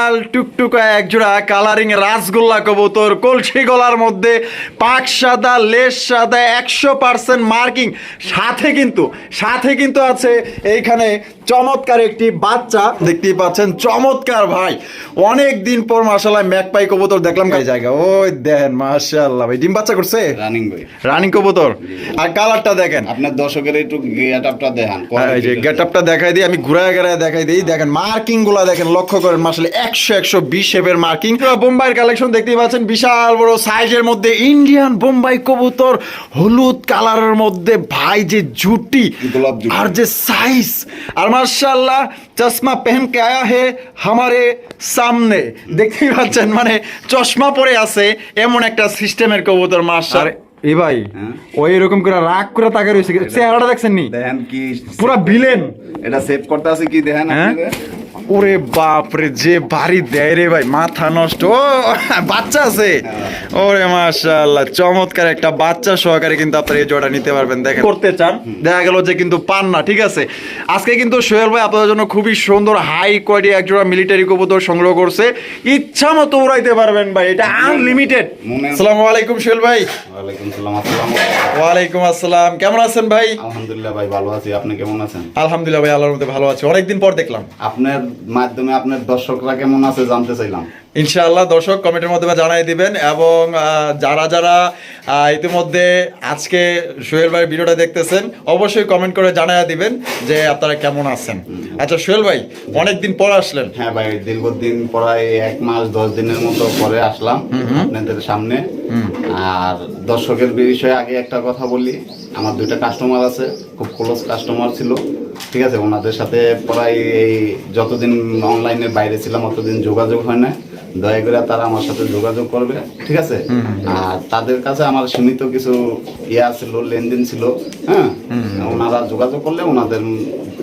লাল টুকটুকা একজোড়া কালারিং রাসগোল্লা কবুতর কলসি গলার মধ্যে পাক সাদা লেস সাদা একশো পার্সেন্ট মার্কিং সাথে কিন্তু সাথে কিন্তু আছে এইখানে চমৎকার একটি বাচ্চা দেখতেই পাচ্ছেন চমৎকার ভাই। অনেক দিন পর মাসাল্লাহ ম্যাকপাই কবুতর দেখলাম এই জায়গা ওই দেখেন মাশাল্লাহ ভাই ডিম বাচ্চা করছে? রানিং বই রানিং কবুতর। আর কালারটা দেখেন। আপনার দর্শকের একটু গেট আপটা দেখান হ্যাঁ, এই যে গেট আপটা দেখাই দিই আমি ঘুরায় ঘুরায় দেখাই দিই দেখেন মার্কিংগুলা দেখেন লক্ষ্য করেন আসলে একশো একশো বিশ শেপের মার্কিং বোম্বাইয়ের কালেকশন দেখতেই পাচ্ছেন বিশাল বড় সাইজের মধ্যে ইন্ডিয়ান বোম্বাই কবুতর হলুদ কালারের মধ্যে ভাই যে জুটি আর যে সাইজ আর মার্শাল্লাহ চশমা পেহন কে আয়া হে হামারে সামনে। দেখতেই পাচ্ছেন মানে চশমা পরে আছে এমন একটা সিস্টেমের কবুতর মার্শাল এ ভাই হ্যাঁ। ওই এরকম করে রাগ করে তাকে রয়েছে চেহারাটা দেখছেন নি দেখেন কি পুরা ভিলেন এটা সেভ করতে আছে কি দেখেন হ্যাঁ? ওরে বাপ রে যে বাড়ি দেয় রে ভাই মাথা নষ্ট। ও বাচ্চা আছে। ওরে মাশাআল্লাহ চমৎকার একটা বাচ্চা সহকারে কিন্তু আপনারা এই জোড়া নিতে পারবেন দেখেন। করতে চান দেখা গেল যে কিন্তু পান না ঠিক আছে? আজকে কিন্তু সোহেল ভাই আপনাদের জন্য খুবই সুন্দর হাই কোয়ালিটি এক জোড়া মিলিটারি কবুতর সংগ্রহ করছে। ইচ্ছা মতো উড়াইতে পারবেন ভাই এটা আনলিমিটেড আসসালামু আলাইকুম সোহেল ভাই। ওয়ালাইকুম আসসালাম ওয়ালাইকুম আসসালাম কেমন আছেন ভাই? আলহামদুলিল্লাহ ভাই ভালো আছি। আপনি কেমন আছেন? আলহামদুলিল্লাহ ভাই আল্লাহর মধ্যে ভালো আছি। অনেকদিন পর দেখলাম। আপনার মাধ্যমে আপনার দর্শকরা কেমন আছে জানতে চাইলাম। ইনশাআল্লাহ দর্শক কমেন্টের মাধ্যমে জানাই দিবেন এবং যারা যারা ইতিমধ্যে আজকে সোহেল ভাই ভিডিওটা দেখতেছেন অবশ্যই কমেন্ট করে জানাই দিবেন যে আপনারা কেমন আছেন। আচ্ছা সোহেল ভাই অনেকদিন পর আসলেন। হ্যাঁ ভাই দীর্ঘদিন প্রায় এক মাস দশ দিনের মতো পরে আসলাম আপনাদের সামনে। আর দর্শকের বিষয়ে আগে একটা কথা বলি আমার দুইটা কাস্টমার আছে খুব ক্লোজ কাস্টমার ছিল। ঠিক আছে ওনাদের সাথে প্রায় এই যতদিন অনলাইনের বাইরে ছিলাম অতদিন যোগাযোগ হয় না দয়া করে তারা আমার সাথে যোগাযোগ করবে ঠিক আছে? আর তাদের কাছে আমার সীমিত কিছু ইয়া ছিল লেনদেন ছিল হ্যাঁ? ওনারা যোগাযোগ করলে ওনাদের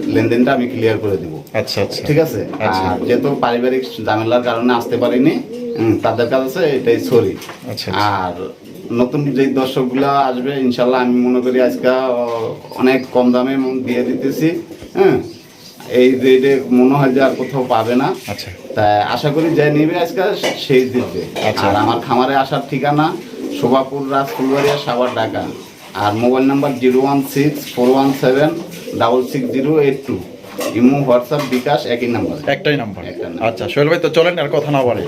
লেনদেনটা আমি ক্লিয়ার করে দিব। আচ্ছা আচ্ছা। ঠিক আছে? আচ্ছা। আর যেহেতু পারিবারিক ঝামেলার কারণে আসতে পারিনি তাদের কাছে এটাই সরি আচ্ছা, আর নতুন যে দর্শকগুলো আসবে ইনশাল্লাহ আমি মনে করি আজকে অনেক কম দামে দিয়ে দিতেছি হ্যাঁ? এই রেটে মনে হয় যে আর কোথাও পাবে না। আচ্ছা। তাই আশা করি যে নিবে আজকে সেই দিবে আচ্ছা। আর আমার খামারে আসার ঠিকানা শোভাপুর রাজফুলবাড়িয়া সাবার ঢাকা। আর mobile number zero one six four one seven double six zero eight two. Imo WhatsApp bKash একই নাম্বার। একটাই নাম্বার। আচ্ছা সোহেল ভাই তো চলেন আর কথা না বাড়ে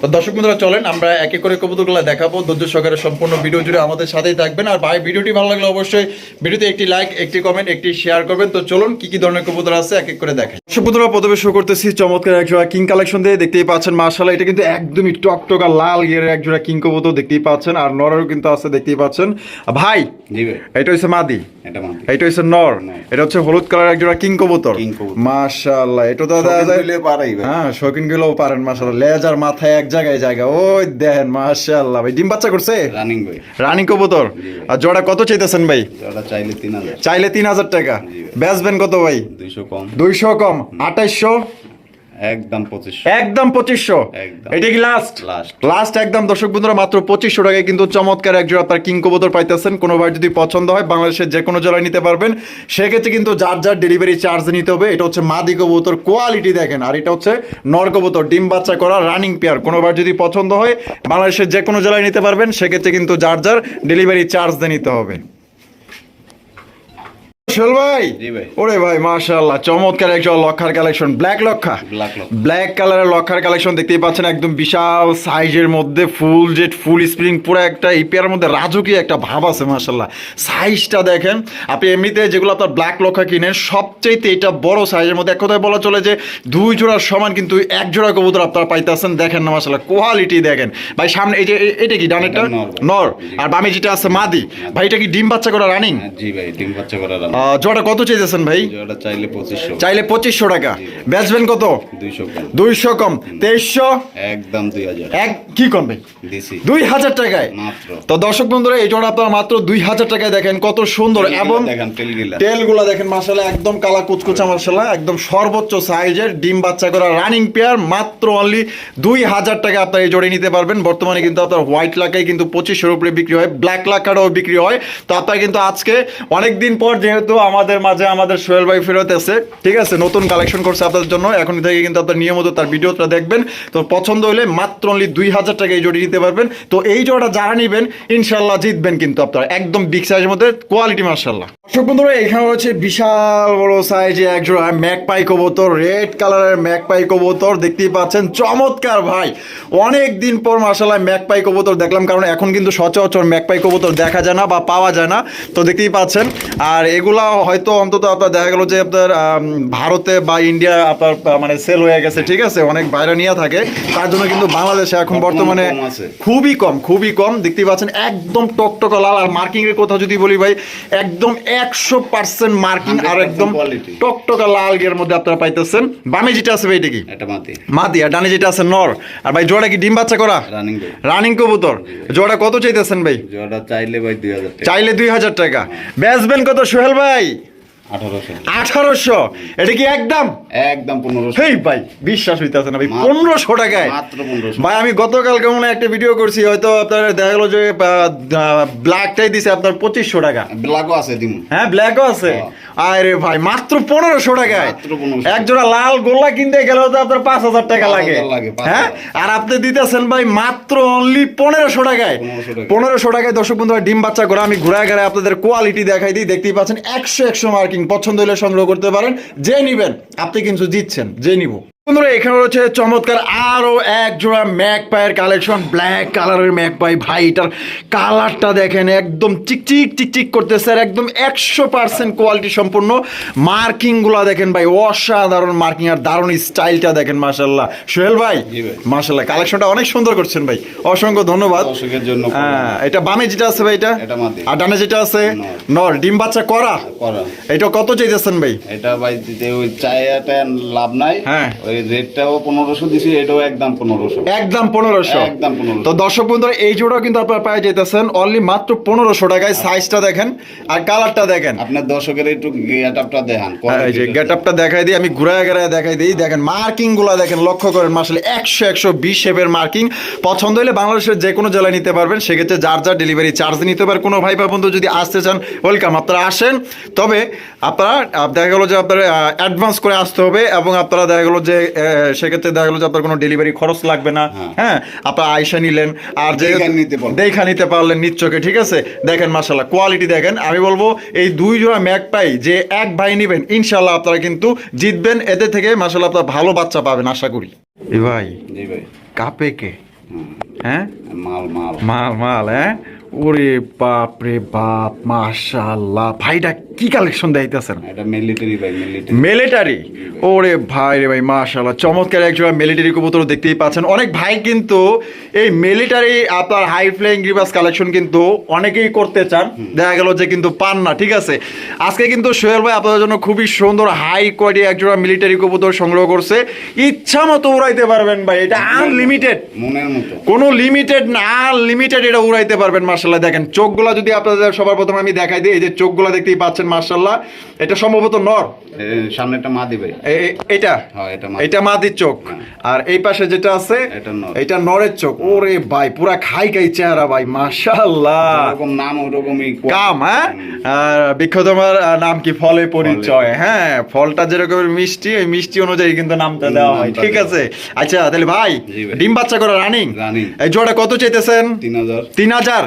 তো দর্শক বন্ধুরা চলেন আমরা একে করে কবুতরগুলো দেখাবো। ধৈর্য সহকারে সম্পূর্ণ ভিডিও জুড়ে আমাদের সাথেই থাকবেন। আর ভাই ভিডিওটি ভালো লাগলে অবশ্যই ভিডিওতে একটি লাইক একটি কমেন্ট একটি শেয়ার করবেন। তো চলুন কি কি ধরনের কবুতর আছে এক এক করে দেখেন বন্ধুরা প্রথমে শো করতেছি। চমৎকার এক জোড়া কিং কালেকশন দিয়ে দেখতেই পাচ্ছেন মার্শাল্লাহ এটা কিন্তু একদমই টকটকা লাল গিয়ারের এক জোড়া কিং দেখতেই পাচ্ছেন আর নরেরও কিন্তু আছে দেখতেই পাচ্ছেন। ভাই এটা হচ্ছে মাদি। এটা হচ্ছে নর। এটা হচ্ছে হলুদ কালার এক জোড়া কিং কবুতর। মাশাআল্লাহ এটা তো হ্যাঁ শৌখিন গুলোও পারেন মাশাআল্লাহ। লেজার মাথায় এক জায়গায় জায়গা। ওই দেখেন মাশাআল্লাহ ভাই ডিম বাচ্চা করছে? রানিং ভাই। রানী কবুতর আর জোড়া কত চাইতেছেন ভাই? চাইলে তিন হাজার। চাইলে তিন হাজার টাকা। কত ভাই? দুইশো কম। দুইশো কম। আঠাইশশো? একদম পঁচিশশো। একদম পঁচিশশো। এটা কি লাস্ট Last. লাস্ট একদম দর্শক বন্ধুরা মাত্র পঁচিশশো টাকায় কিন্তু চমৎকার এক জোড়া আপনার কিং কবুতর পাইতেছেন। কোনো ভাই যদি পছন্দ হয় বাংলাদেশের যে কোনো জেলায় নিতে পারবেন। সেক্ষেত্রে কিন্তু যার যার ডেলিভারি চার্জ নিতে হবে এটা হচ্ছে মাদি কবুতর। কোয়ালিটি দেখেন আর এটা হচ্ছে নর কবুতর ডিম বাচ্চা করা রানিং পেয়ার কোনো বার যদি পছন্দ হয় বাংলাদেশের যে কোনো জেলায় নিতে পারবেন সেক্ষেত্রে কিন্তু যার যার ডেলিভারি চার্জ দিয়ে নিতে হবে। সোহেল ভাই? ওরে ভাই মাশাআল্লাহ চমৎকার একজন লক্ষার কালেকশন ব্ল্যাক লক্ষা। ব্ল্যাক কালারের লক্ষার কালেকশন দেখতেই পাচ্ছেন একদম বিশাল সাইজের মধ্যে ফুল জেট ফুল স্প্রিং পুরো একটা এই পেয়ারের মধ্যে রাজকীয় একটা ভাব আছে মাশাল্লাহ সাইজটা দেখেন আপনি এমনিতে যেগুলো আপনার ব্ল্যাক লক্ষা কিনেন সবচেয়ে এটা বড় সাইজের মধ্যে এক কথায় বলা চলে যে দুই জোড়ার সমান কিন্তু এক জোড়া কবুতর আপনারা পাইতেছেন দেখেন না মাশাল্লাহ কোয়ালিটি দেখেন। ভাই সামনে এই যে এটা কি ডানেরটা? নর। নর। আর বামে যেটা আছে মাদি ভাই এটা কি ডিম বাচ্চা করা রানিং হ্যাঁ, জি ভাই ডিম বাচ্চা করা রানিং জোড়া কত চেয়েছেন ভাই? ওটা চাইলে পঁচিশশো। চাইলে পঁচিশশো টাকা। বেচবেন কত? দুইশো কম। দুইশো কম। তেইশশো? একদম দুই হাজার। এক কি কমবে দিছি। দুই হাজার টাকায়? মাত্র। তো দর্শক বন্ধুরা এই জোড়া আপনারা মাত্র দুই হাজার টাকায় দেখেন কত সুন্দর এবং দেখেন তেলগিলা। তেলগুলা দেখেন মাসালা একদম কালা কুচকুচা মাসালা একদম সর্বোচ্চ সাইজের ডিম বাচ্চা করা রানিং পেয়ার মাত্র অনলি দুই হাজার টাকা আপনার এই জোড়ে নিতে পারবেন। বর্তমানে কিন্তু আপনার হোয়াইট লাকাই কিন্তু পঁচিশের উপরে বিক্রি হয় ব্ল্যাক লাকারও বিক্রি হয়। তো আপনার কিন্তু আজকে অনেক দিন পর যেহেতু যেহেতু আমাদের মাঝে আমাদের সোহেল ভাই ফেরত আছে। ঠিক আছে, নতুন কালেকশন করছে আপনাদের জন্য। এখন থেকে কিন্তু আপনার নিয়মিত তার ভিডিওটা দেখবেন। তো পছন্দ হলে মাত্র অনলি দুই হাজার টাকা এই জোড়ি নিতে পারবেন। তো এই জোটা যারা নিবেন ইনশাল্লাহ জিতবেন কিন্তু আপনারা। একদম বিগ সাইজের মধ্যে কোয়ালিটি মার্শাল্লাহ দর্শক বন্ধুরা, এখানে হচ্ছে বিশাল বড় সাইজে এক জোড়া ম্যাক পাই কবুতর রেড কালারের ম্যাক পাই কবুতর। দেখতেই পাচ্ছেন, চমৎকার ভাই। অনেক দিন পর মার্শাল্লাহ ম্যাক পাই কবুতর দেখলাম, কারণ এখন কিন্তু সচরাচর ম্যাক পাই কবুতর দেখা যায় না বা পাওয়া যায় না। তো দেখতেই পাচ্ছেন, আর এগুলা হয়তো অন্তত আপনার দেখা গেল যে আপনার ভারতে বা ইন্ডিয়া আপনার মানে সেল হয়ে গেছে ঠিক আছে? অনেক বাইরে নিয়ে থাকে। তার জন্য কিন্তু বাংলাদেশে এখন বর্তমানে খুবই কম খুবই কম। দেখতেই পাচ্ছেন একদম টকটকা লাল। আর মার্কিং এর কথা যদি বলি ভাই একদম একশো পার্সেন্ট মার্কিং আর একদম। টকটকা লাল এর মধ্যে আপনারা পাইতেছেন। বামে যেটা আছে ভাই এটা কি? মাতি মাদি আর ডানে যেটা আছে নর। আর ভাই জোড়া কি ডিম বাচ্চা করা? রানিং কবুতর। জোড়া কত চাইতেছেন ভাই? জোড়া চাইলে ভাই দুই হাজার চাইলে দুই হাজার টাকা। বেচবেন কত? সোহেল ভাই? আঠারোশো আঠারোশো। এটা কি একদম? একদম পনেরোশো। হেই ভাই বিশ্বাস হইতেছে না ভাই পনেরোশো টাকায়। মাত্র পনেরোশো। ভাই আমি গতকাল কেমন একটা ভিডিও করছি হয়তো আপনার দেখা গেলো যে ব্ল্যাকটাই দিছে আপনার পঁচিশশো টাকা। ব্ল্যাকও আছে দিমু। হ্যাঁ ব্ল্যাকও আছে? আরে ভাই মাত্র পনেরোশো টাকায়। এক জোড়া লাল গোল্লা কিনতে গেলেও তো আপনার পাঁচ হাজার টাকা লাগে। লাগে, 5,000 হ্যাঁ? আর আপনি দিতেছেন ভাই মাত্র অনলি পনেরোশো টাকায়। 1500 টাকা। পনেরোশো টাকায় দর্শক বন্ধু ডিম বাচ্চা করে আমি ঘুরায় ঘুরায় আপনাদের কোয়ালিটি দেখাই দিই। দেখতেই পাচ্ছেন একশো একশো মার্কিং পছন্দ হলে সংগ্রহ করতে পারেন। যে নিবেন আপনি কিন্তু জিতছেন। যে নিব। বন্ধুরা এখানে রয়েছে চমৎকার আরও এক জোড়া ম্যাক পায়ের কালেকশন। ব্ল্যাক কালারের ম্যাক পাই ভাই এটার কালারটা দেখেন একদম চিকচিক চিকচিক করতেছে আর একদম একশো পার্সেন্ট কোয়ালিটি সম্পূর্ণ। মার্কিংগুলা দেখেন ভাই অসাধারণ মার্কিং আর দারুণ স্টাইলটা দেখেন মাশাল্লাহ সোহেল ভাই। মাশাল্লাহ কালেকশনটা অনেক সুন্দর করছেন ভাই অসংখ্য ধন্যবাদ। জন্য হ্যাঁ এটা বামে যেটা আছে ভাই এটা? আর ডানে যেটা আছে? নর। ডিম বাচ্চা করা? এটা কত চাইতেছেন ভাই? এটা ভাই লাভ নাই। হ্যাঁ। ওই রেটটাও পনেরোশো দিছি এটাও একদম পনেরোশো। একদম পনেরোশো। একদম 1500 তো দর্শক বন্ধুরা এই জোড়াও কিন্তু আপনারা পাই যেতেছেন অনলি মাত্র পনেরোশো টাকায় সাইজটা দেখেন আর কালারটা দেখেন। আপনার দর্শকের একটু গেট আপটা দেখান হ্যাঁ, এই যে গেট আপটা দেখাই দিই আমি ঘুরায় ঘুরায় দেখাই দিই দেখেন মার্কিংগুলা দেখেন লক্ষ্য করেন মাসলে একশো একশো বিশ শেপের মার্কিং পছন্দ হলে বাংলাদেশের যে কোনো জেলায় নিতে পারবেন সেক্ষেত্রে যার যার ডেলিভারি চার্জ নিতে পারে কোনো ভাই বা বন্ধু যদি আসতে চান ওয়েলকাম আপনারা আসেন। তবে আপনারা দেখা গেলো যে আপনারা অ্যাডভান্স করে আসতে হবে এবং আপনারা দেখা গেলো যে সেক্ষেত্রে দেখা গেলো যে আপনার কোনো ডেলিভারি খরচ লাগবে না। হ্যাঁ। হ্যাঁ আপনারা আয়সা নিলেন আর যে দেখে নিতে পারলেন। নিচ্চকে ঠিক আছে? দেখেন মাসাল্লাহ কোয়ালিটি দেখেন। আমি বলব এই দুই জোড়া ম্যাক পাই যে এক ভাই নিবেন ইনশাল্লাহ আপনারা কিন্তু জিতবেন। এদের থেকে মাসাল্লাহ আপনারা ভালো বাচ্চা পাবেন আশা করি। এ ভাই জি কাপে কে? হ্যাঁ? মাল মাল। মাল মাল হ্যাঁ? ওরে বাপ রে বাপ মাশাল্লাহ ভাইটা কি কালেকশন দেখাইতেছেন এটা মিলিটারি ভাই মিলিটারি মিলিটারি ওরে ভাই রে ভাই মাশাল্লাহ চমৎকার একজোড়া মিলিটারি কবুতর দেখতেই পাচ্ছেন। অনেক ভাই কিন্তু এই মিলিটারি আপনার হাই ফ্লাইং গ্রিবাস কালেকশন কিন্তু অনেকেই করতে চান। দেখা গেল যে কিন্তু পান না ঠিক আছে? আজকে কিন্তু সোহেল ভাই আপনাদের জন্য খুবই সুন্দর হাই কোয়ালিটি একজোড়া মিলিটারি কবুতর সংগ্রহ করছে। ইচ্ছা মতো উড়াইতে পারবেন ভাই এটা আনলিমিটেড মনের মতো। কোনো লিমিটেড না আনলিমিটেড এটা উড়াইতে পারবেন মার্শাল্লাহ দেখেন চোখগুলা যদি আপনাদের সবার প্রথমে আমি দেখাই দিই এই যে চোখগুলা দেখতেই পাচ্ছেন মার্শাল্লাহ এটা সম্ভবত নর। সামনে একটা এটা? হ্যাঁ এটা মাদির চোখ। আর এই পাশে যেটা আছে এটা নরের চোখ। ওরে ভাই পুরা খাই খাই চেহারা ভাই নাম ওরকমই কাম হ্যাঁ? আর নাম কি? ফলে পরিচয়। হ্যাঁ ফলটা যেরকম মিষ্টি ওই মিষ্টি অনুযায়ী কিন্তু নামটা দেওয়া হয়। ঠিক আছে? আচ্ছা তাহলে ভাই ডিম বাচ্চা করে রানিং? এই জোড়া কত চাইতেছেন? তিন হাজার। তিন হাজার?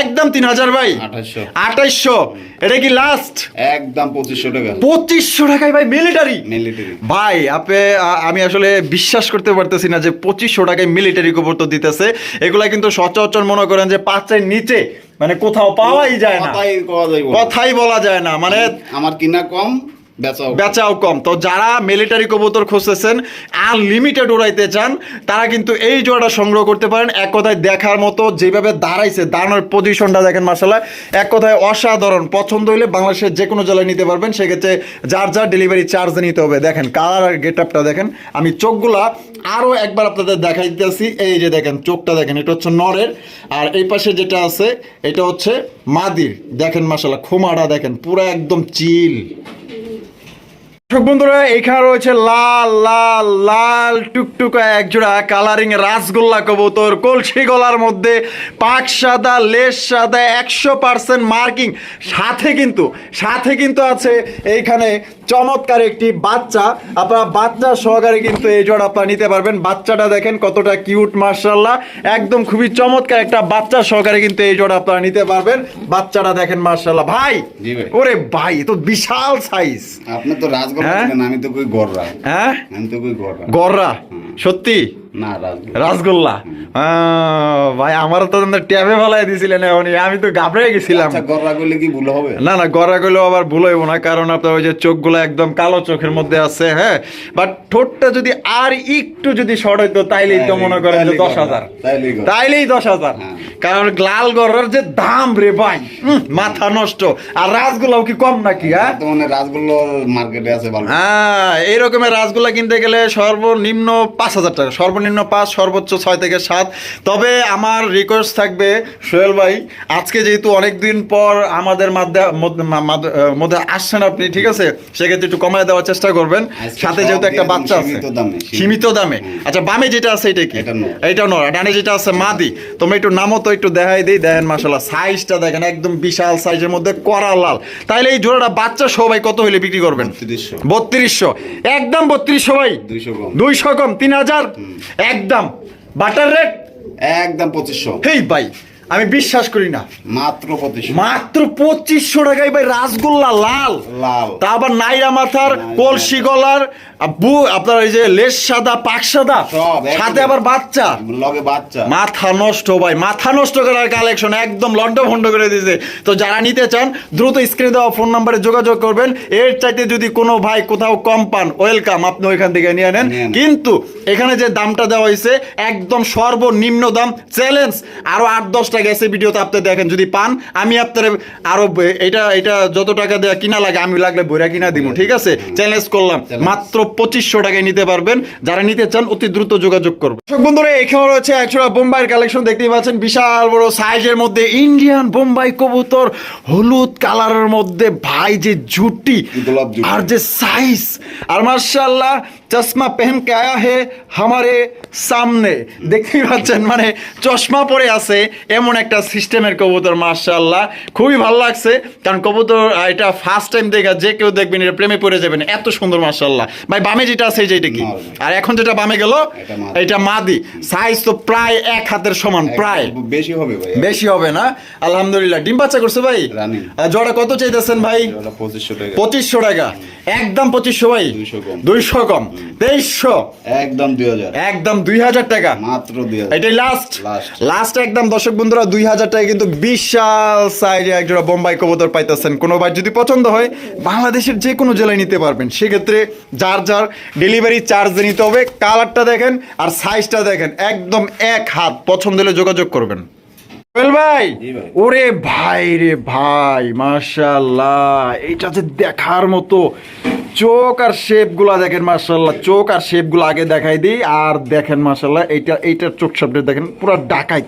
একদম তিন হাজার ভাই। আঠাইশশো। এটা কি লাস্ট একদম পঁচিশশো টাকা। পঁচিশশো টাকায় ভাই মিলিটারি মিলিটারি ভাই আপে আমি আসলে বিশ্বাস করতে পারতেছি না যে পঁচিশশো টাকায় মিলিটারি কবুতর দিতেছে। এগুলা কিন্তু সচরাচর মনে করেন যে পাঁচের নিচে মানে কোথাও পাওয়াই যায় না। কথাই বলা যায় না মানে আমার কিনা কম বেচাও কম। তো যারা মিলিটারি কবুতর খুঁজতেছেন আনলিমিটেড উড়াইতে চান, তারা কিন্তু এই জোড়াটা সংগ্রহ করতে পারেন। এক কথায় দেখার মতো যেভাবে দাঁড়াইছে, দাঁড়ানোর পজিশনটা দেখেন মাসাল্লাহ এক কথায় অসাধারণ। পছন্দ হইলে বাংলাদেশের যে কোনো জেলায় নিতে পারবেন। সেক্ষেত্রে যার যার ডেলিভারি চার্জ নিতে হবে। দেখেন কালার আর গেট আপটা দেখেন। আমি চোখগুলা আরও একবার আপনাদের দেখাই দিতেছি এই যে দেখেন, চোখটা দেখেন, এটা হচ্ছে নরের। আর এই পাশে যেটা আছে, এটা হচ্ছে মাদির। দেখেন মাসাল্লাহ খোমাটা দেখেন, পুরো একদম চিল। দর্শক বন্ধুরা এখানে রয়েছে লাল লাল লাল টুকটুকা একজোড়া কালারিং রাসগোল্লা কবুতর। কলসি গলার মধ্যে পাক সাদা লেস সাদা একশো পার্সেন্ট মার্কিং সাথে কিন্তু সাথে কিন্তু আছে এইখানে চমৎকার একটি বাচ্চা। আপনারা বাচ্চা সহকারে কিন্তু এই জোড়া আপনারা নিতে পারবেন। বাচ্চাটা দেখেন কতটা কিউট মার্শাল্লাহ একদম খুবই চমৎকার একটা বাচ্চা সহকারে কিন্তু এই জোড়া আপনারা নিতে পারবেন। বাচ্চাটা দেখেন মার্শাল্লাহ ভাই ওরে ভাই তো বিশাল সাইজ আপনি তো? দিলেন, আমি তো কই গররা হ্যাঁ? আমি তো কই গররা গররা সত্যি? না রাসগোল্লা ভাই আমার তো ট্যাবে ফেলাই দিছিলেন এখনই আমি তো ঘাবড়ে গেছিলাম। আচ্ছা গররা করলে কি ভুল হবে? না না গেলেও আবার ভুল হইব না কারণ আপনার ওই যে চোখগুলো একদম কালো চোখের মধ্যে আছে হ্যাঁ? বাট ঠোঁটটা যদি আর একটু যদি শর্ট হইতো তাইলেই তো মনে করেন যে দশ হাজার। তাইলেই দশ হাজার। হ্যাঁ। কারণ লাল গড়ার যে দাম রে ভাই মাথা নষ্ট। আর রাসগোল্লাও কি কম নাকি হ্যাঁ? রাজগোল্লা মার্কেটে আছে ভালো। হ্যাঁ এই রকমের কিনতে গেলে সর্বনিম্ন পাঁচ হাজার টাকা সর্বনিম্ন পাঁচ সর্বোচ্চ ছয় থেকে সাত। তবে আমার রিকোয়েস্ট থাকবে সোহেল ভাই আজকে যেহেতু অনেক দিন পর আমাদের মাধ্যে- আসছেন আপনি ঠিক আছে? সেক্ষেত্রে একটু কমায় দেওয়ার চেষ্টা করবেন। সাথে যেহেতু একটা বাচ্চা আছে। সীমিত দামে, আচ্ছা বামে যেটা আছে এটা কি? এটা। এইটা ডানে যেটা আছে মাদি। তোমরা একটু নামো তো একটু দেখাই দিই। দেখেন মাসাল্লাহ সাইজটা দেখেন একদম বিশাল সাইজের মধ্যে করা লাল। তাইলে এই জোড়াটা বাচ্চা সবাই কত হইলে বিক্রি করবেন? তিরিশশো বত্রিশশো। একদম বত্রিশশো ভাই? দুইশো কম। তিন হাজার? একদম। বাটার রেট? একদম পঁচিশশো। হেই ভাই আমি বিশ্বাস করি না। মাত্র পঁচিশশো। মাত্র পঁচিশশো টাকায় ভাই রাসগোল্লা লাল। লাল। তা আবার নাইরা মাথার কলসি গলার আব্বু আপনার এই যে লেস সাদা পাক সাদা সাথে আবার বাচ্চা। লগে বাচ্চা। মাথা নষ্ট ভাই মাথা নষ্ট করার কালেকশন একদম লন্ড ভন্ড করে দিয়েছে। তো যারা নিতে চান দ্রুত স্ক্রিনে দেওয়া ফোন নাম্বারে যোগাযোগ করবেন। এর চাইতে যদি কোনো ভাই কোথাও কম পান ওয়েলকাম আপনি ওইখান থেকে নিয়ে নেন। কিন্তু এখানে যে দামটা দেওয়া হয়েছে একদম সর্বনিম্ন দাম। চ্যালেঞ্জ আরও আট দশটা গেছে ভিডিওতে আপনি দেখেন যদি পান আমি আপনার আরও এটা এটা যত টাকা দেওয়া কিনা লাগে আমি লাগলে বইরা কিনা দিব ঠিক আছে? চ্যালেঞ্জ করলাম। মাত্র পঁচিশশো টাকায় নিতে পারবেন। যারা নিতে চান অতি দ্রুত যোগাযোগ করবেন। দর্শক বন্ধুরা এখানে রয়েছে একশোটা বোম্বাইয়ের কালেকশন দেখতেই পাচ্ছেন বিশাল বড় সাইজের মধ্যে ইন্ডিয়ান বোম্বাই কবুতর হলুদ কালারের মধ্যে ভাই যে জুটি আর যে সাইজ আর মার্শাল্লাহ চশমা পেহন কে আয়া হে হামারে সামনে। দেখতেই পাচ্ছেন মানে চশমা পরে আছে এমন একটা সিস্টেমের কবুতর মার্শাল্লাহ খুবই ভালো লাগছে কারণ কবুতর এটা ফার্স্ট টাইম দেখা যে কেউ দেখবেন এটা প্রেমে পড়ে যাবেন। এত সুন্দর মার্শাল্লাহ ভাই বামে যেটা আছে এই যে এটা কি? আর এখন যেটা বামে গেল এটা মাদি। সাইজ তো প্রায় এক হাতের সমান প্রায়। বেশি হবে ভাই। বেশি হবে না। আলহামদুলিল্লাহ। ডিম বাচ্চা করছে ভাই? জোড়া কত চাইতেছেন ভাই? পঁচিশশো টাকা। একদম পঁচিশশো ভাই? দুইশো কম। তেইশশো? একদম দুই হাজার। একদম দুই হাজার টাকা। মাত্র দুই হাজার। এটাই লাস্ট লাস্ট একদম দর্শক বন্ধুরা দুই হাজার টাকা কিন্তু বিশাল সাইজে একজোড়া বোম্বাই কবুতর পাইতেছেন। কোনো ভাই যদি পছন্দ হয়, বাংলাদেশের যে কোনো জেলায় নিতে পারবেন। সেক্ষেত্রে যার যার ডেলিভারি চার্জ নিতে হবে কালারটা দেখেন আর সাইজটা দেখেন, একদম এক হাত। পছন্দ হলে যোগাযোগ করবেন। ভাই ওরে ভাই রে ভাই মাশাল্লাহ যে দেখার মতো চোখ আর শেপগুলা দেখেন মাশাল্লাহ চোখ আর শেপগুলো আগে দেখাই দিই আর দেখেন মাশাল্লাহ এইটা এইটার চোখ দেখেন পুরো ডাকাই।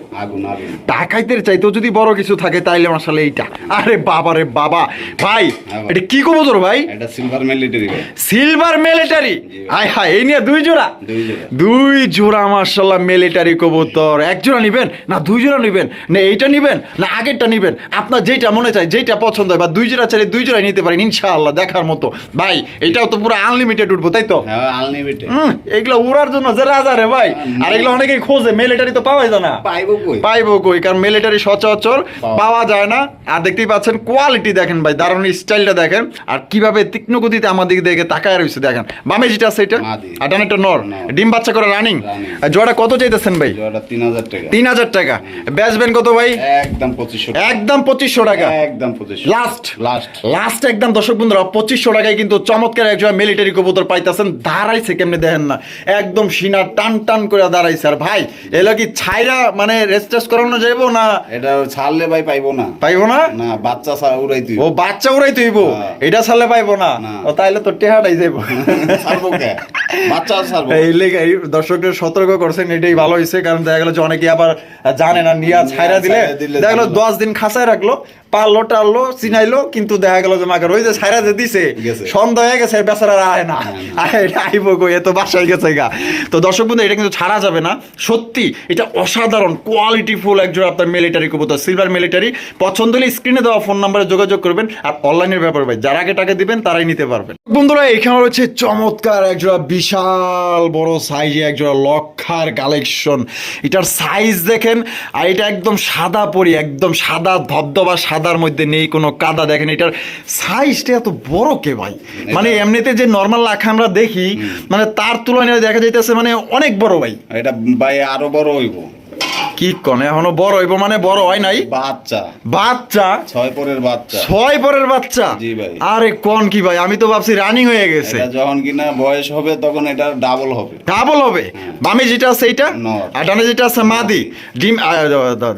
ডাকাইতের চাইতেও যদি বড় কিছু থাকে তাইলে মাশাল্লাহ এইটা। আরে বাবা রে বাবা ভাই হ্যাঁ এটা কি কবুতর ভাই? সিলভার মিলিটারি সিলভার মিলিটারি হাই হাই এই নিয়ে দুই জোড়া? দুই জোড়া। দুই জোড়া মার্শাল্লাহ মিলিটারি কবুতর। এক জোড়া নিবেন? না দুই জোড়া নিবেন? না এইটা নিবেন না আগেরটা নিবেন? আপনার যেটা মনে চায় যেটা পছন্দ হয় বা দুই জোড়া চাইলে দুই জোড়াই নিতে পারেন ইনশাআল্লাহ দেখার মতো। ভাই এটাও তো পুরো আনলিমিটেড উঠবো তাই তো? হ্যাঁ আনলিমিটেড হুম, এগুলো উড়ার জন্য যে রাজা রে ভাই আর এগুলো অনেকেই খোঁজে মিলিটারি তো পাওয়াই যায় না। পাইবো কই? পাইবো কই? কারণ মিলিটারি সচরাচর পাওয়া- পাওয়া যায় না। আর দেখতেই পাচ্ছেন কোয়ালিটি দেখেন ভাই দারুণ স্টাইলটা দেখেন। আর কীভাবে তীক্ষ্ণ গতিতে আমাদের দিকে তাকায় রয়েছে দেখেন। বামে যেটা আছে এটা আর ডানে একটা নর। ডিম বাচ্চা করে রানিং। জোড়া কত চাইতেছেন ভাই? তিন হাজার টাকা। তিন হাজার টাকা। বেচবেন কত ভাই? একদম পঁচিশশো একদম পঁচিশশো টাকা। একদম পঁচিশশো। লাস্ট লাস্ট লাস্ট একদম দর্শক বন্ধুরা পঁচিশশো টাকায় কিন্তু চমৎকার একজন মিলিটারি কবুতর পাইতেছেন। দাঁড়াইছে কেমনে দেখেন না। একদম সিনা টান টান করে দাঁড়াইছে। আর ভাই কি ছাইরা মানে রেস্টেস করানো যাইবো না? এটা ছাড়লে ভাই পাইবো না। পাইবো না? না বাচ্চা উড়াই তুই ও বাচ্চা উড়াই তুইব। এটা ছাড়লে পাইবো না। ও তাইলে তো টেহাটাই যাইব। ছাড়বো কে? বাচ্চা ছাড়বো। এই লেগে দর্শকদের সতর্ক করছেন এটাই ভালো হয়েছে কারণ দেখা গেল যে অনেকে আবার জানে না নিয়া ছাইরা ছাইরা দিলে দেখা গেলো জানে না। দশ দিন খাঁচায় রাখল পারল টারলো চিনাইলো কিন্তু দেখা গেল যে মাকে ওই যে সাইরা যে দিছে। সন্ধ্যা হয়ে গেছে বেচারা আয় না। আইব গো এ তো বাসায় গেছে গা। তো দর্শক বন্ধু এটা কিন্তু ছাড়া যাবে না। সত্যি এটা অসাধারণ কোয়ালিটি ফুল একজন আপনার মিলিটারি কবুতর সিলভার মিলিটারি পছন্দ হলে স্ক্রিনে দেওয়া ফোন নাম্বারে যোগাযোগ করবেন। আর অনলাইনের ব্যাপার ভাই যারা আগে টাকা দিবেন তারাই নিতে পারবেন। বন্ধুরা এখানে রয়েছে চমৎকার একজোড়া বিশাল বড় সাইজে একজোড়া লক্ষার কালেকশন এটার সাইজ দেখেন আর এটা একদম সাদা পরি একদম সাদা ধবধবা সাদার মধ্যে নেই কোনো কাদা দেখেন এটার সাইজটা এত বড় কে ভাই? মানে এমনিতে যে নর্মাল লাখা আমরা দেখি মানে তার তুলনায় দেখা যাইতেছে মানে অনেক বড় ভাই। এটা ভাই আরও বড় হইব। কি কনে? এখনও বড় হইব মানে বড় হয় নাই? বাচ্চা। বাচ্চা? ছয় পরের বাচ্চা। ছয় পরের বাচ্চা? জি ভাই। আরে কোন কি ভাই? আমি তো ভাবছি রানিং হয়ে গেছে। এটা যখন কিনা বয়স হবে তখন এটা ডাবল হবে। ডাবল হবে? বামে যেটা আছে এইটা? আর ডানে যেটা আছে মাদি? ডিম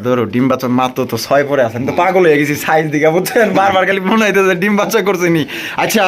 ধরো ডিম বাচ্চা মাত্র তো ছয় পরে আছেন তো পাগল হয়ে গেছি সাইজ দিকে বুঝছেন? বারবার খালি মনে হইতেছে ডিম বাচ্চা করছেনি আচ্ছা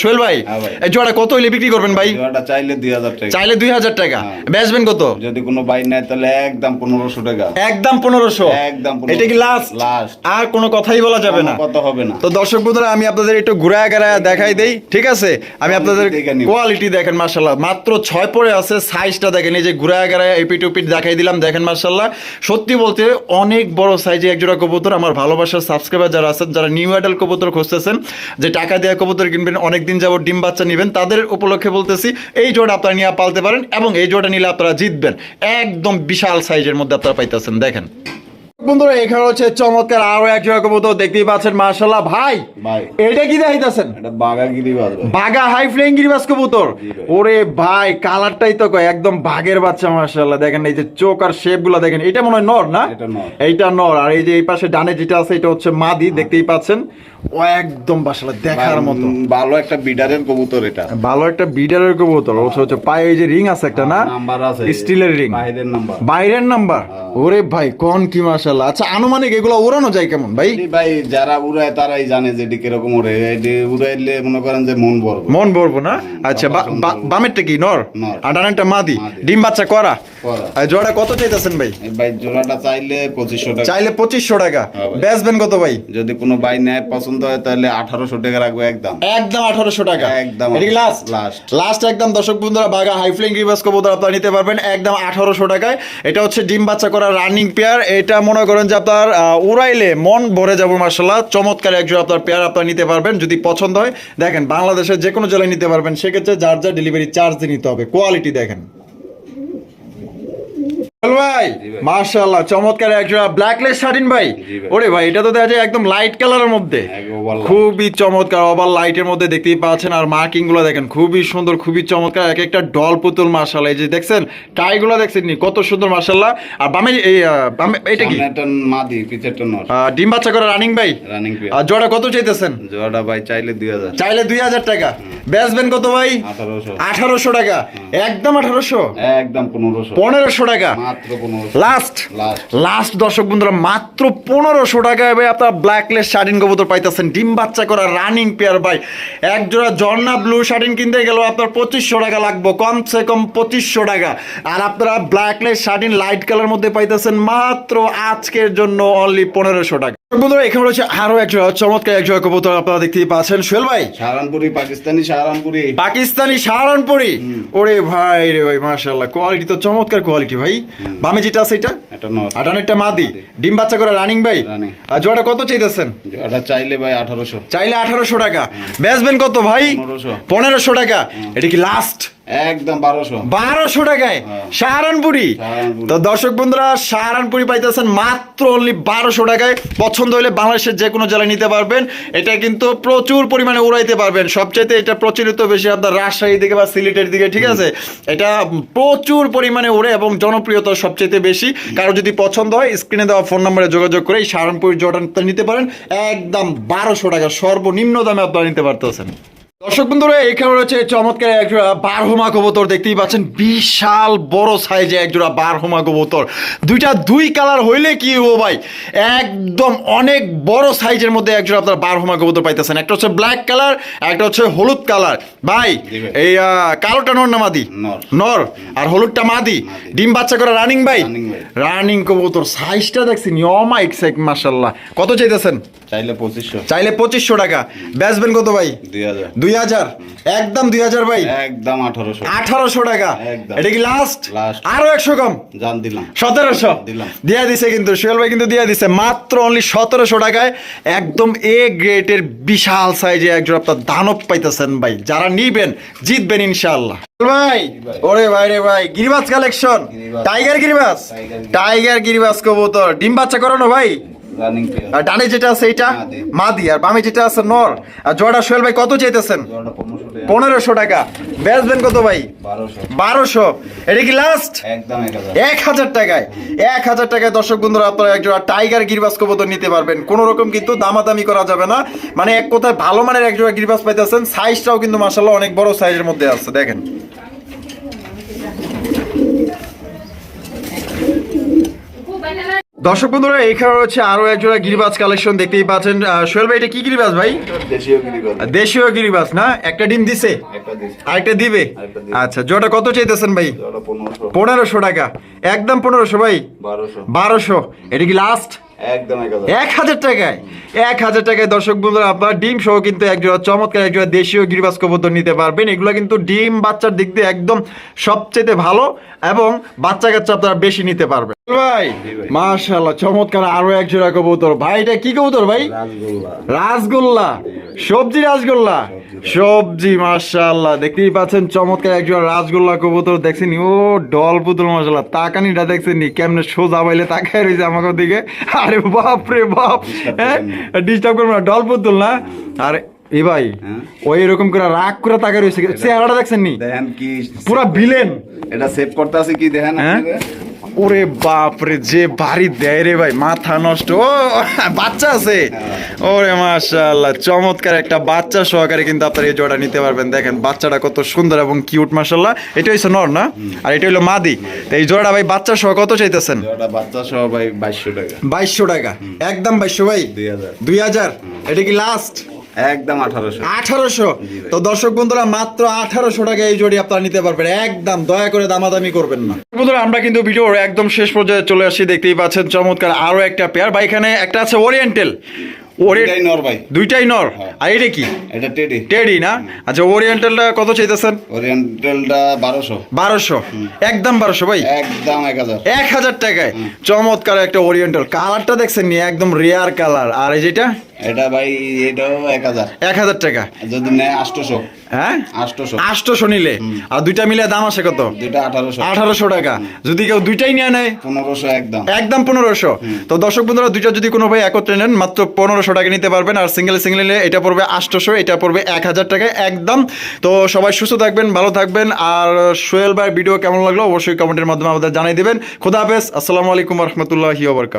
সোহেল ভাই হ্যাঁ এই জোড়া কত হইলে বিক্রি করবেন ভাই? জোড়াটা চাইলে দুই হাজার টাকা। চাইলে দুই হাজার টাকা। হ্যাঁ। বেচবেন কত? যদি কোনো বাইক নেয় তাহলে একদম পনেরোশো টাকা। একদম পনেরোশো। একদম এটা কি লাস্ট লাস্ট আর কোনো কথাই বলা যাবে না। কত হবে না। তো দর্শক বন্ধুরা আমি আপনাদের একটু ঘুরায় গেরায় দেখাই দেই ঠিক আছে? আমি আপনাদের কোয়ালিটি দেখেন মার্শাল্লাহ মাত্র ছয় পরে আছে সাইজটা দেখেন এই যে ঘুরায় গেরায় এপিট উপিট দেখাই দিলাম দেখেন মার্শাল্লাহ সত্যি বলতে অনেক বড় সাইজে এক জোড়া কবুতর আমার ভালোবাসার সাবস্ক্রাইবার যারা আছেন যারা নিউ অ্যাডাল কবুতর খুঁজতেছেন যে টাকা দেওয়া কবুতর কিনবেন অনেক দিন যাবত ডিম বাচ্চা নেবেন তাদের উপলক্ষে বলতেছি এই জোড়া আপনারা নিয়ে পালতে পারেন এবং এই জোড়া নিলে আপনারা জিতবেন। একদম বিশাল সাইজের মধ্যে আপনারা পাইতেছেন দেখেন। বন্ধুরা এখানে হচ্ছে চমৎকার আরও এক জোড়া কবুতর দেখতেই পাচ্ছেন মার্শাল্লাহ ভাই এটা কি দেখাইতেছেন? এটা বাগাগিরি বাজবে বাগা হাই ফ্লাইং গিরিবাস কবুতর। ওরে ভাই কালারটাই তো কয় একদম বাঘের বাচ্চা মাশাআল্লাহ। দেখেন এই যে চোখ আর শেপগুলা দেখেন এটা মনে হয় নর না? এটা নর। এইটা নর আর এই যে এই পাশে ডানে যেটা আছে এটা হচ্ছে মাদি দেখতেই পাচ্ছেন। ও একদম মাশাআল্লাহ দেখার মতো। ভালো একটা বিডারের কবুতর এটা। ভালো একটা বিডারের কবুতর ও হচ্ছে পায়ে এই যে রিং আছে একটা না? নাম্বার আছে। স্টিলের রিং বাইরের নাম্বার। বাইরের নাম্বার? ওরে ভাই কোন কি মাশাআল্লাহ আচ্ছা আনুমানিক এগুলো ওড়ানো যায় কেমন ভাই? ভাই যারা উড়ায় তারাই জানে যে এটি কীরকম ওড়ে উড়াইলে মনে করেন যে মন বড় মন ভরবো না? আচ্ছা বামেরটা কি নর। আর ডানেরটা মাদি। ডিম বাচ্চা করা। জোড়া কত চাইতেছেন ভাই? ভাই জোড়াটা চাইলে পঁচিশশো টাকা। চাইলে পঁচিশশো টাকা। হ্যাঁ বেচবেন কত ভাই? যদি কোনো বাই নেয় পছন্দ হয় তাহলে আঠারোশো টাকা রাখব একদম। একদম আঠারোশো টাকা। একদম লাস্ট লাস্ট একদম দর্শক বন্ধুরা হাইফ্লিং রিভার্স কবুতর আপনারা নিতে পারবেন। একদম আঠারোশো টাকায়। এটা হচ্ছে ডিম বাচ্চা করা রানিং পেয়ার এটা মনে করেন যে আপনার উড়াইলে মন ভরে যাব মার্শাল্লাহ চমৎকার একজন আপনার পেয়ার আপনার নিতে পারবেন, যদি পছন্দ হয়। দেখেন, বাংলাদেশের যে কোনো জেলায় নিতে পারবেন। সেক্ষেত্রে যার যা ডেলিভারি চার্জ নিতে হবে। কোয়ালিটি দেখেন। ভাই। মার্শাল্লাহ চমৎকার একজোড়া ব্ল্যাকলেস শার্টিন ভাই। ওরে ভাই এটা তো দেখা যায় একদম লাইট কালারের মধ্যে। এক ওভার লাইট। খুবই চমৎকার ওভার লাইটের মধ্যে দেখতেই পাচ্ছেন। আর মার্কিংগুলো দেখেন খুবই সুন্দর খুবই চমৎকার। এক একটা ডল পুতুল মার্শাল্লাহ এই যে দেখছেন টাই গুলো দেখছেন নি? কত সুন্দর মার্শাল্লাহ আর বামে এই বামে এটা কি? মাদি পিছেরটা নর ডিম বাচ্চা করে রানিং ভাই? রানিং আর জোড়া কত চাইতেছেন? জোড়াটা ভাই চাইলে দুই হাজার। চাইলে দুই হাজার টাকা। বেচবেন কত ভাই? আঠারোশো। টাকা। একদম আঠারোশো? একদম পনেরোশো। পনেরোশো টাকা। মাত্র লাস্ট লাস্ট দর্শক বন্ধুরা মাত্র পনেরোশো টাকায় ভাই আপনার ব্ল্যাকলেস শার্টিন কবুতর পাইতেছেন। ডিম বাচ্চা করা রানিং পেয়ার ভাই। এক জোড়া ঝর্ণা ব্লু শার্টিন কিনতে গেলেও আপনার পঁচিশশো টাকা লাগবে। কমসে কম পঁচিশশো টাকা। আর আপনারা ব্ল্যাকলেস শার্টিন লাইট কালার মধ্যে পাইতেছেন মাত্র আজকের জন্য অনলি পনেরোশো টাকা। বন্ধুরা এখানে রয়েছে আরও এক জোড়া চমৎকার এক জোড়া কবুতর আপনারা দেখতেই পাচ্ছেন। সোহেল ভাই? সাহারানপুরি পাকিস্তানি সাহারানপুরি। পাকিস্তানি সাহারানপুরি? ওরে ভাই রে ভাই মাশাআল্লাহ কোয়ালিটি তো চমৎকার কোয়ালিটি ভাই। বামে যেটা আছে এটা? এটা নর। আটানেরটা মাদি। ডিম বাচ্চা করে রানিং ভাই? আর জোড়াটা কত চাইতেছেন? জোড়াটা চাইলে ভাই আঠারোশো। চাইলে আঠারোশো টাকা। বেচবেন কত ভাই? পনেরোশো। টাকা। এটা কি লাস্ট একদম বারোশো। বারোশো টাকায়? হ্যাঁ। সাহারানপুরি? সাহারানপুরি। তো দর্শক বন্ধুরা সাহারানপুরি পাইতেছেন মাত্র অনলি বারোশো টাকায়। পছন্দ হলে বাংলাদেশের যে কোনো জেলায় নিতে পারবেন। এটা কিন্তু প্রচুর পরিমাণে উড়াইতে পারবেন। সবচেয়ে এটা প্রচলিত বেশি আপনার রাজশাহী দিকে বা সিলেটের দিকে ঠিক আছে? এটা প্রচুর পরিমাণে উড়ে এবং জনপ্রিয়তা সবচেয়ে বেশি। কারও যদি পছন্দ হয় স্ক্রিনে দেওয়া ফোন নম্বরে যোগাযোগ করে এই সাহারানপুরি নিতে পারেন। একদম বারোশো টাকা সর্বনিম্ন দামে আপনারা নিতে পারতেছেন। দর্শক বন্ধুরা এখানে রয়েছে চমৎকার একজোড়া বারহমা কবুতর। দেখতেই পাচ্ছেন বিশাল বড় সাইজে একজোড়া বারহমা কবুতর। দুইটা দুই কালার হইলে কি ও ভাই? একদম অনেক বড় সাইজের মধ্যে একজোড়া আপনার বারহমা কবুতর পাইতেছেন। একটা হচ্ছে ব্ল্যাক কালার একটা হচ্ছে হলুদ কালার ভাই এই কালোটা নর না মাদি? নর। আর হলুদটা মাদি। ডিম বাচ্চা করে রানিং ভাই? রানিং কবুতর। সাইজটা দেখছি অমাইক সাইক মাশাল্লাহ কত চাইতেছেন? চাইলে পঁচিশশো। চাইলে পঁচিশশো টাকা। বেচবেন কত ভাই? দুই হাজার। দুই হাজার। একদম দুই হাজার ভাই। একদম আঠারোশো। আঠারোশো টাকা। এটা কি লাস্ট আরও একশো কম? জান দিলাম। সতেরোশো? দিলাম। দিয়া দিছে কিন্তু সোহেল ভাই কিন্তু দিয়া দিছে। মাত্র অনলি সতেরোশো টাকায় একদম এ গ্রেটের বিশাল সাইজে একজন আপনার দানব পাইতেছেন ভাই। যারা নিবেন জিতবেন ইনশাআল্লাহ। ভাই ওরে ভাই রে ভাই গিরিবাজ কালেকশন টাইগার গিরিবাজ টাইগার গিরিবাজ। গিরিবাজ কবুতর। ডিম বাচ্চা করানো ভাই? ডানে যেটা আছে মাদি। আর বামে যেটা আছে নর। আর জোড়া সোহেল ভাই কত চাইতেছেন? পনেরোশো টাকা। বেচবেন কত ভাই? বারোশো। বারোশো। এটা কি লাস্ট এক হাজার। টাকায়। এক হাজার টাকায় দর্শক বন্ধুরা আপনারা একজোড়া টাইগার গিরবাস কবুতর নিতে পারবেন। কোন রকম কিন্তু দামাদামি করা যাবে না। মানে এক কথায় ভালো মানের একজোড়া গিরবাস পাইতেছেন। সাইজটাও কিন্তু মাসাল্লাহ অনেক বড় সাইজের মধ্যে আছে। দেখেন। দর্শক বন্ধুরা এখানে রয়েছে আরও একজোড়া গিরিবাজ কালেকশন দেখতেই পাচ্ছেন। সোহেল ভাই এটা কি গিরিবাজ ভাই? দেশীয় গিরিবাজ। না? একটা ডিম দিছে? আরেকটা দিবে? আচ্ছা জোটা কত চাইতেছেন ভাই? পনেরোশো। টাকা। একদম পনেরোশো ভাই? বারোশো। এটা কি লাস্ট একদম এক হাজার। এক হাজার টাকায়। এক হাজার টাকায় দর্শক বন্ধুরা আপনার ডিম সহ কিন্তু একজোড়া চমৎকার একজোড়া দেশীয় গিরিবাস কবুতর নিতে পারবেন। এগুলো কিন্তু ডিম বাচ্চার দিক দিয়ে একদম সবচেয়ে ভালো এবং বাচ্চা কাচ্চা আপনারা বেশি নিতে পারবেন। ভাই মাশাল্লাহ চমৎকার আরও এক জোড়া কবুতর। ভাই এটা কি কবুতর ভাই? রাসগোল্লা। রাসগোল্লা। সবজি রাসগোল্লা? সবজি মাশাআল্লাহ। দেখতেই পাচ্ছেন চমৎকার একজন রাসগোল্লা কবুতর দেখছেন ও ডল পুতুল মাশাআল্লাহ। তাকানিটা দেখছেন নি? কেমনে সোজা বাইলে তাকায় রয়েছে আমাকে দিকে আরে বাপ রে বাপ! হ্যাঁ? ডিস্টার্ব করব না ডল পুতুল না? আর এ ভাই হ্যাঁ? ওই এরকম করে রাগ করে তাকায় রয়েছে চেহারাটা দেখছেন নি? দেখেন কি পুরা ভিলেন এটা সেভ করতে আছে কি দেখেন হ্যাঁ? ওরে বাপ রে যে বাড়ি দেয় রে ভাই মাথা নষ্ট। ও বাচ্চা আছে? ওরে মাশাআল্লাহ চমৎকার একটা বাচ্চা সহকারে কিন্তু আপনারা এই জোড়া নিতে পারবেন। দেখেন বাচ্চাটা কত সুন্দর এবং কিউট মাশাআল্লাহ। এটা হইছে নর না? আর এটা হইল মাদি। তো এই জোড়া ভাই বাচ্চা সহ কত চাইতেছেন? ওটা বাচ্চা সহ ভাই বাইশশো টাকা। বাইশশো টাকা। একদম বাইশশো ভাই? দুই হাজার। দুই হাজার? এটা কি লাস্ট একদম আঠারোশো। আঠারোশো? তো দর্শক বন্ধুরা মাত্র আঠারোশো টাকা এই জোড়ি আপনারা নিতে পারবেন। একদম দয়া করে দামাদামি করবেন না। বন্ধুরা আমরা কিন্তু ভিডিওর একদম শেষ পর্যায়ে চলে আসছি দেখতেই পাচ্ছেন চমৎকার আরও একটা পেয়ার বা এখানে একটা আছে ওরিয়েন্টাল নর ভাই। দুইটাই নর? হ্যাঁ। আর এটা কি? এটা টেডি টেডি না? আচ্ছা ওরিয়েন্টালটা কত চাইতেছেন? ওরিয়েন্টালটা বারোশো। বারোশো? একদম বারোশো ভাই? একদম এক হাজার। এক হাজার টাকায়। চমৎকার একটা ওরিয়েন্টাল কালারটা দেখছেন নি একদম রেয়ার কালার আর এই যেটা? এটা ভাই এটাও এক হাজার। এক হাজার টাকা। যদি নেয় আষ্টশো হ্যাঁ? আষ্টশো আটশোশো নিলে। আর দুইটা মিলে দাম আসে কত? দুইটা আঠারোশো। আঠারোশো টাকা। যদি কেউ দুইটাই নিয়ে নেয়? পনেরোশো একদম। একদম পনেরোশো। তো দর্শক বন্ধুরা দুইটা যদি কোনো ভাই একত্রে নেন মাত্র পনেরোশো টাকা নিতে পারবেন। আর সিঙ্গেল সিঙ্গেল নিলে এটা পড়বে এটা পড়বে এক হাজার টাকা একদম। তো সবাই সুস্থ থাকবেন ভালো থাকবেন। আর সোহেল ভাই ভিডিও কেমন লাগল? অবশ্যই কমেন্টের মাধ্যমে আমাদের জানাই দিবেন। খোদা হাফেজ। আসসালামু আলাইকুম রহমতুল্লাহি ওবরকাত